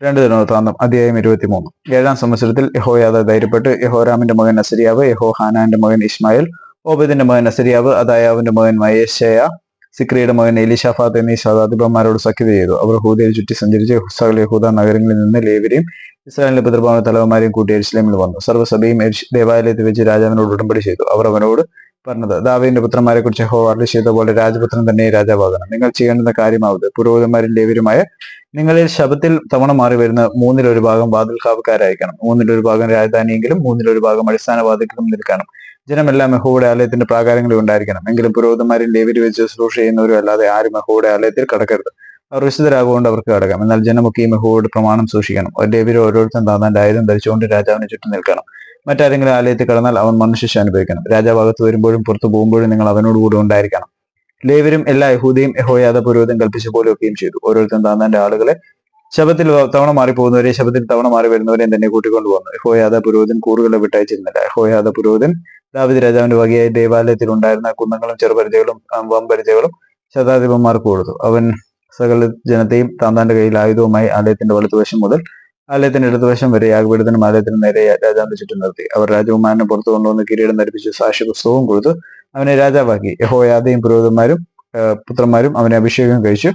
രണ്ട് ദിനവൃത്താന്തം അധ്യായം ഇരുപത്തി മൂന്ന് ഏഴാം സംവത്സരത്തിൽ യഹോയാദ ധൈര്യപ്പെട്ട് യഹോരാമിന്റെ മകൻ അസരിയാവ് യഹോ ഹാനാന്റെ മകൻ ഇസ്മായിൽ ഓബദിന്റെ മകൻ അസരിയാവ് അദായാവിന്റെ മകൻ മയേശയ സിക്രിയുടെ മകൻ എലിഷാഫാത്ത് എന്നീ ശതാധിപന്മാരോട് സഖ്യത ചെയ്തു. അവർ ഹൂദയിൽ ചുറ്റി സഞ്ചരിച്ച് സകല യഹൂദ നഗരങ്ങളിൽ നിന്ന് ലേവരെയും ഇസ്രായേലിന്റെ പിതൃഭവന തലവന്മാരെയും കൂട്ടി എരിസ്ലേമിൽ വന്നു. സർവസഭയും ദേവാലയത്തിൽ വെച്ച് രാജാവിനോട് ഉടമ്പടി ചെയ്തു. അവർ അവനോട് പറഞ്ഞത്. ദാവീദിന്റെ പുത്രന്മാരെ കുറിച്ച് ഹോ ചെയ്ത പോലെ രാജപുത്രൻ തന്നെ രാജാവാകണം. നിങ്ങൾ ചെയ്യേണ്ടുന്ന കാര്യമാവത് പുരോഹിതന്മാരും ലേവരുമായ നിങ്ങളിൽ ശബത്തിൽ തവണ മാറി വരുന്ന മൂന്നിലൊരു ഭാഗം വാതിൽ കാവക്കാരായിരിക്കണം മൂന്നിലൊരു ഭാഗം രാജധാനിയെങ്കിലും മൂന്നിലൊരു ഭാഗം അടിസ്ഥാന വാതിൽക്കും നിൽക്കണം ജനമെല്ലാം മെഹോയുടെ ആലയത്തിന്റെ പ്രാകാരങ്ങളിൽ ഉണ്ടായിരിക്കണം. എങ്കിലും പുരോഹിതന്മാരും ലേവരി വെച്ച് ശുശ്രൂഷ ചെയ്യുന്നവരും അല്ലാതെ ആരും മെഹോയുടെ ആലയത്തിൽ കടക്കരുത്. അവർ വിശുദ്ധരാകൊണ്ട് അവർക്ക് കടക്കാം. എന്നാൽ ജനമൊക്കെ ഈ മെഹോയുടെ പ്രമാണം സൂക്ഷിക്കണം. ലേവരും ഓരോരുത്തരും താന്താന്റെ ആയുധം ധരിച്ചുകൊണ്ട് രാജാവിനെ ചുറ്റും നിൽക്കണം. മറ്റാരെങ്കിലും ആലയത്തിൽ കടന്നാൽ അവൻ മനുഷ്യശ അനുഭവിക്കണം. രാജാഭാഗത്ത് വരുമ്പോഴും പുറത്തു പോകുമ്പോഴും നിങ്ങൾ അവനോട് കൂടെ ഉണ്ടായിരിക്കണം. ലേവരും എല്ലാ യഹൂദയും യഹോയാദ പുരോഹിതം കൽപ്പിച്ച പോലെ ഒക്കെയും ചെയ്തു. ഓരോരുത്തരും താന്താന്റെ ആളുകളെ ശബത്തിൽ തവണ മാറി പോകുന്നവരെ ശബത്തിൽ തവണ മാറി വരുന്നവരെയും തന്നെ കൂട്ടിക്കൊണ്ടു വന്നു. യഹോയാദ പുരോഹിതൻ കൂറുകളെ വിട്ടയച്ചിരുന്നില്ല. യഹോയാദ പുരോഹിതൻ ദാവിദ് രാജാവിന്റെ വകയായി ദേവാലയത്തിൽ ഉണ്ടായിരുന്ന കുന്നങ്ങളും ചെറുപരിചകളും വമ്പരിചകളും ശതാധിപന്മാർക്ക് കൊടുത്തു. അവൻ സകല ജനത്തെയും താന്താന്റെ കയ്യിൽ ആയുധവുമായി ആലയത്തിന്റെ വലത്തുവശം മുതൽ ആലയത്തിന്റെ ഇടതുവശം വരെ യാഗപീഠത്തിനും ആലയത്തിനും നേരെ രാജാവിന്റെ ചുറ്റും നിർത്തി. അവർ രാജകുമാരനെ പുറത്തു കൊണ്ടുവന്ന് കിരീടം ധരിപ്പിച്ച് സാക്ഷി പുസ്തകവും കൊടുത്തു. അവനെ രാജാവാക്കി. യഹോയാദയും പുരോഹിതന്മാരും പുത്രന്മാരും അവനെ അഭിഷേകം കഴിച്ചു.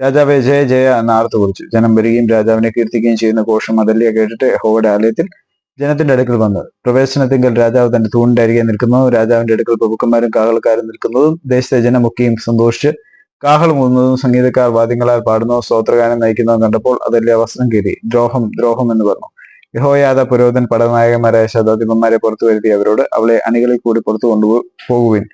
രാജാവെ ജയ ജയ എന്ന് ആർത്തു കുറിച്ചു. ജനം വരികയും രാജാവിനെ കീർത്തിക്കുകയും ചെയ്യുന്ന ഘോഷം അതല്ലിയ കേട്ടിട്ട് യഹോയുടെ ആലയത്തിൽ ജനത്തിന്റെ അടുക്കൽ വന്നു. പ്രവേശനത്തിങ്കിൽ രാജാവ് തന്റെ തൂണിന്റെ അരികെ നിൽക്കുന്നതും രാജാവിന്റെ അടുക്കൽ പ്രഭുക്കന്മാരും കാവൽക്കാരും നിൽക്കുന്നതും ദേശത്തെ ജനമൊക്കെയും സന്തോഷിച്ച് കാഹളം ഊന്നുന്നതും സംഗീതക്കാർ വാദ്യങ്ങളാൽ പാടുന്നതും സ്തോത്രഗാനം നയിക്കുന്നതും കണ്ടപ്പോൾ അതല്ലേ അവസരം കീറി. ദ്രോഹം ദ്രോഹം എന്ന് പറഞ്ഞു. യഹോയാദ പുരോഹിതൻ പടനായകന്മാരായ ശതാധിപന്മാരെ പുറത്തു വരുത്തി അവരോട് അവളെ അണികളിൽ കൂടി പുറത്തു കൊണ്ടുപോകുവിൻ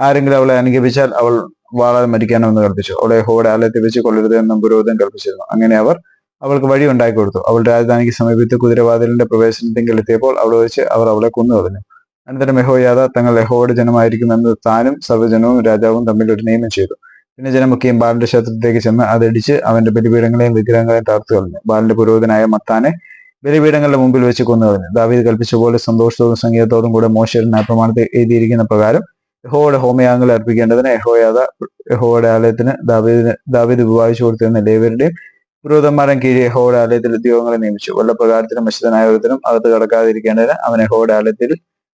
ആരെങ്കിലും അവളെ അനുഗമിച്ചാൽ അവൾ വാളാൽ മരിക്കാനോ കൽപ്പിച്ചു. അവളെ യഹോയുടെ ആലയത്തിൽ വെച്ച് കൊള്ളരുത് എന്നും പുരോഹിതൻ കൽപ്പിച്ചിരുന്നു. അങ്ങനെ അവർ അവൾക്ക് വഴി ഉണ്ടാക്കി കൊടുത്തു. അവൾ രാജധാനിക്ക് സമീപത്ത് കുതിരവാതിലിന്റെ പ്രവേശനത്തിങ്കിൽ എത്തിയപ്പോൾ അവിടെ വെച്ച് അവർ അവളെ കൊന്നു കളഞ്ഞു. അനന്തരം യഹോയാദ തങ്ങൾ യഹോയുടെ ജനമായിരിക്കുമെന്ന് താനും സർവജനവും രാജാവും തമ്മിൽ ഒരു നിയമം ചെയ്തു. പിന്നെ ജനമൊക്കെയും ബാലന്റെ ക്ഷേത്രത്തിലേക്ക് ചെന്ന് അതടിച്ച് അവന്റെ ബലിപീഠങ്ങളെയും വിഗ്രഹങ്ങളെയും തകർത്തു കളഞ്ഞു. ബാലന്റെ പുരോഹിതനായ മത്താനെ ബലിപീഠങ്ങളുടെ മുമ്പിൽ വെച്ച് കൊന്നു കളഞ്ഞു. ദാവീദ് കൽപ്പിച്ച പോലെ സന്തോഷത്തോടും സംഗീതത്തോടും കൂടെ മോശയുടെ പ്രമാണത്തിൽ എഴുതിയിരിക്കുന്ന പ്രകാരം യഹോയുടെ ഹോമയാഗങ്ങൾ അർപ്പിക്കേണ്ടതിന് യഹോയാദ യഹോയുടെ ആലയത്തിന് ദാവീദിന് ദാവീദ് വിവാഹിച്ചു കൊടുത്തിരുന്ന ലേവരുടെയും പുരോഹിതന്മാരും കീഴ് യഹോയുടെ ആലയത്തിൽ ഉദ്യോഗങ്ങളെ നിയമിച്ചു. വല്ലപ്രകാരത്തിനും മശിതനായ ഒരുത്തനും അകത്ത് കടക്കാതിരിക്കേണ്ടതിന് അവൻ യഹോയുടെ ആലയത്തിൽ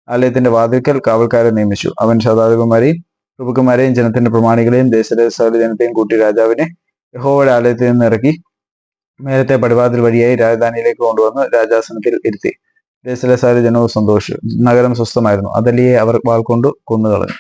ആലയത്തിന്റെ വാതിൽക്കൽ കാവൽക്കാരെ നിയമിച്ചു. അവൻ ശതാധിപന്മാരെയും പ്രഭുക്കന്മാരെയും ജനത്തിന്റെ പ്രമാണികളെയും സകല ജനത്തെയും കൂട്ടി രാജാവിനെ യഹോവയുടെ ആലയത്തിൽ നിന്ന് ഇറക്കി നേരത്തെ പടിവാതിൽ വഴിയായി രാജധാനിയിലേക്ക് കൊണ്ടുവന്ന് രാജാസനത്തിൽ ഇരുത്തി. സകല ജനവും സന്തോഷിച്ചു നഗരം സ്വസ്ഥമായിരുന്നു. അതലിയെ അവർ കൊണ്ടു കൊന്നുകളഞ്ഞു.